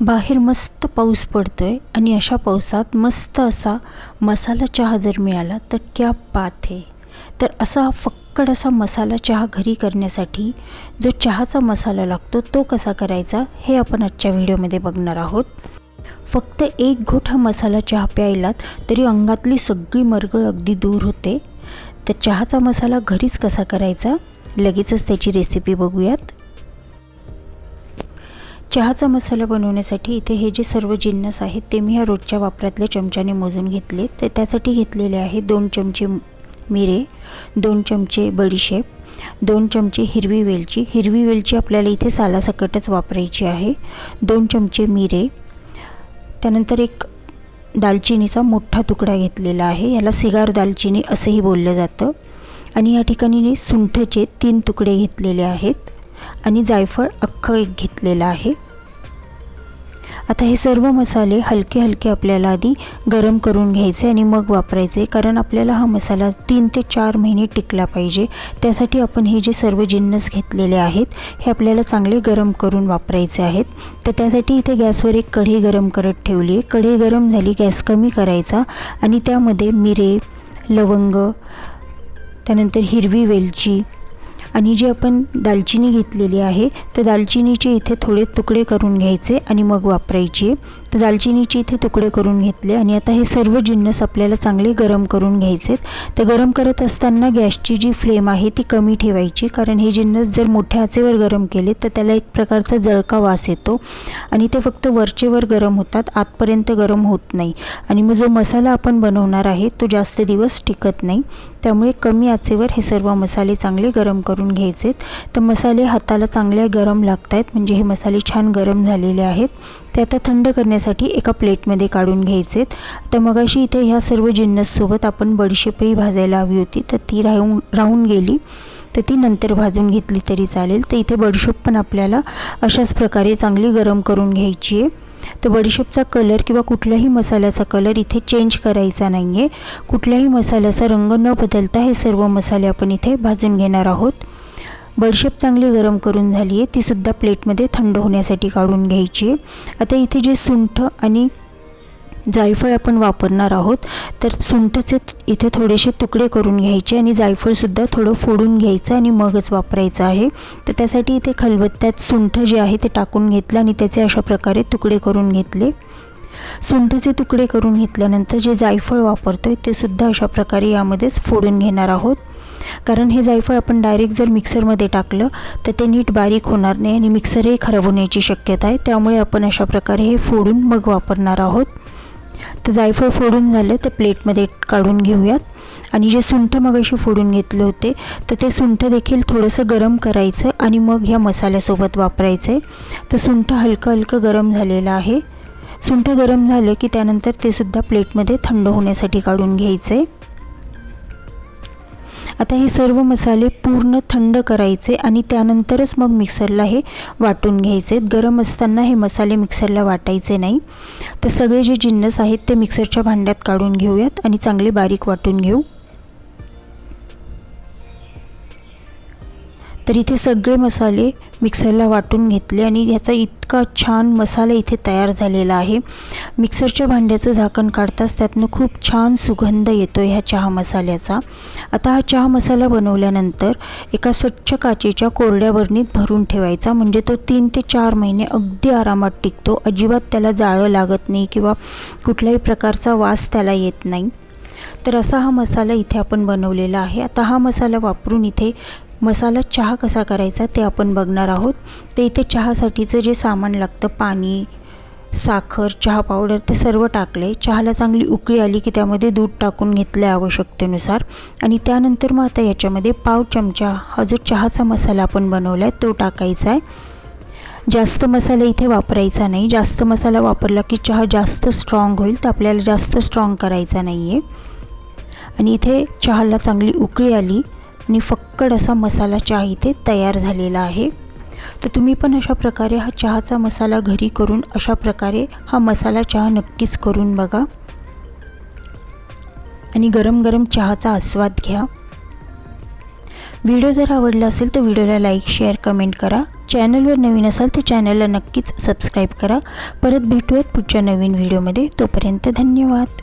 बाहेर मस्त पाऊस पडतो आहे आणि अशा पावसात मस्त असा मसाला चहा जर मिळाला तर क्या बात आहे तर असा फक्कड असा मसाला चहा घरी करण्यासाठी जो चहाचा मसाला लागतो तो कसा करायचा हे आपण आजच्या व्हिडिओमध्ये बघणार आहोत. फक्त एक घोट हा मसाला चहा प्यायलात तरी अंगातली सगळी मरगळ अगदी दूर होते. तर चहाचा मसाला घरीच कसा करायचा? लगेचच त्याची रेसिपी बघूयात. चहाचा मसाला बनवण्यासाठी इथे हे जे सर्व जिन्नस आहेत ते मी ह्या रोजच्या वापरातल्या चमच्याने मोजून घेतले. तर त्यासाठी घेतलेले आहे दोन चमचे मिरे दोन चमचे बडीशेप दोन चमचे हिरवी वेलची. हिरवी वेलची आपल्याला इथे सालासकटच वापरायची आहे. दोन चमचे मिरे त्यानंतर एक दालचिनीचा मोठा तुकडा घेतलेला आहे. याला सिगार दालचिनी असंही बोललं जातं. आणि या ठिकाणी सुंठचे तीन तुकडे घेतलेले आहेत. आणि जायफळ अख्खं एक घेतलेलं आहे. आता हे सर्व मसाले हलके हलके आपल्याला आधी गरम करून घ्यायचे आणि मग वापरायचे कारण आपल्याला हा मसाला तीन ते चार महिने टिकला पाहिजे. त्यासाठी आपण हे जे सर्व जिन्नस घेतलेले आहेत हे आपल्याला चांगले गरम करून वापरायचे आहेत. तर त्यासाठी इथे गॅसवर एक कढई गरम करत ठेवली आहे. कढई गरम झाली गॅस कमी करायचा आणि त्यामध्ये मिरे लवंग त्यानंतर हिरवी वेलची आणि जी आपण दालचिनी घेतलेली आहे तर दालचिनीचे इथे थोडे तुकडे करून घ्यायचे आणि मग वापरायचे. तर दालचिनीचे इथे तुकडे करून घेतले आणि आता हे सर्व जिन्नस आपल्याला चांगले गरम करून घ्यायचे तर गरम करत असताना गॅसची जी फ्लेम आहे ती कमी ठेवायची कारण हे जिन्नस जर मोठ्या आचेवर गरम केले तर त्याला एक प्रकारचा जळका वास येतो आणि ते फक्त वरचेवर गरम होतात आतपर्यंत गरम होत नाही. आणि मग जो मसाला आपण बनवणार आहे तो जास्त दिवस टिकत नाही. त्यामुळे कमी आचेवर हे सर्व मसाले चांगले गरम करून घ्यायचेत तर मसाले हाताला चांगले गरम लागत आहेत म्हणजे हे मसाले छान गरम झालेले आहेत. ते आता थंड करण्यासाठी एका प्लेटमध्ये काढून घ्यायचेत तर मगाशी इथे ह्या सर्व जिन्नससोबत आपण बडीशेपही भाजायला हवी होती. तर ती राहून राहून गेली. तर ती नंतर भाजून घेतली तरी चालेल. तर इथे बडीशेप पण आपल्याला अशाच प्रकारे चांगली गरम करून घ्यायची आहे. तर बडीशेपचा कलर किंवा कुठल्याही मसाल्याचा कलर इथे चेंज करायचा नाही आहे कुठल्याही मसाल्याचा रंग न बदलता हे सर्व मसाले आपण इथे भाजून घेणार आहोत. बडशेप चांगली गरम करून झाली आहे तीसुद्धा प्लेटमध्ये थंड होण्यासाठी काढून घ्यायची आहे. आता इथे जे सुंठ आणि जायफळ आपण वापरणार आहोत तर सुंठचे इथे थोडेसे तुकडे करून घ्यायचे आणि जायफळसुद्धा थोडं फोडून घ्यायचं आणि मगच वापरायचं आहे. तर त्यासाठी इथे खलबत्त्यात सुंठ जे आहे ते टाकून घेतलं आणि त्याचे अशा प्रकारे तुकडे करून घेतले. सुंठचे तुकडे करून घेतल्यानंतर जे जायफळ वापरतो आहे ते सुद्धा अशा प्रकारे यामध्येच फोडून घेणार आहोत. कारण हे जायफळ आपण डायरेक्ट जर मिक्सरमध्ये टाकलं तर ते नीट बारीक होणार नाही आणि मिक्सरही खराब होण्याची शक्यता आहे. त्यामुळे आपण अशा प्रकारे हे फोडून मग वापरणार आहोत. तर जायफळ फोडून झालं तर प्लेटमध्ये काढून घेऊयात. आणि जे सुंठ मग अशी फोडून घेतले होते तर ते सुंठ देखील थोडंसं गरम करायचं आणि मग ह्या मसाल्यासोबत वापरायचं आहे तर सुंठ हलकं हलकं गरम झालेलं आहे. सुंठ गरम झालं की त्यानंतर ते सुद्धा प्लेटमध्ये थंड होण्यासाठी काढून घ्यायचं आहे आता हे सर्व मसाले पूर्ण थंड करायचे आणि त्यानंतरच मग मिक्सरला हे वाटून घ्यायचे. गरम असताना हे मसाले मिक्सरला वाटायचे नाही. तर सगळे जे जिन्नस आहेत ते मिक्सरच्या भांड्यात काढून घेऊयात आणि चांगले बारीक वाटून घेऊ. तर इथे सगळे मसाले मिक्सरला वाटून घेतले आणि ह्याचा इतका छान मसाला इथे तयार झालेला आहे. मिक्सरच्या भांड्याचं झाकण काढताच त्यातनं खूप छान सुगंध येतो ह्या चहा मसाल्याचा. आता हा चहा मसाला बनवल्यानंतर एका स्वच्छ काचेच्या कोरड्या बरणीत भरून ठेवायचा. म्हणजे तो तीन ते चार महिने अगदी आरामात टिकतो. अजिबात त्याला जाळं लागत नाही किंवा कुठल्याही प्रकारचा वास त्याला येत नाही. तर असा हा मसाला इथे आपण बनवलेला आहे. आता हा मसाला वापरून इथे मसाला चहा कसा करायचा ते आपण बघणार आहोत. ते इथे चहासाठीचं जे सामान लागतं पाणी साखर चहा पावडर ते सर्व टाकले चहाला चांगली उकळी आली की त्यामध्ये दूध टाकून घेतलं आहे आवश्यकतेनुसार. आणि त्यानंतर मग आता याच्यामध्ये पाव चमचा हा जो चहाचा मसाला आपण बनवला आहे तो टाकायचा आहे जास्त मसाला इथे वापरायचा नाही. जास्त मसाला वापरला की चहा जास्त स्ट्रॉंग होईल तर आपल्याला जास्त स्ट्रॉंग करायचा नाही आहे आणि इथे चहाला चांगली उकळी आली. आणि फक्कड असा मसाला चहा इथे तयार झालेला आहे. तर तुम्ही पण अशा प्रकारे हा चहाचा मसाला घरी करून अशा प्रकारे हा मसाला चहा नक्कीच करून बघा. आणि गरम गरम चहाचा आस्वाद घ्या. व्हिडिओ जर आवडला असेल तर व्हिडिओला लाईक शेअर कमेंट करा. चॅनलवर नवीन असाल तर चॅनलला नक्कीच सबस्क्राईब करा. परत भेटूयात पुढच्या नवीन व्हिडिओमध्ये. तोपर्यंत धन्यवाद.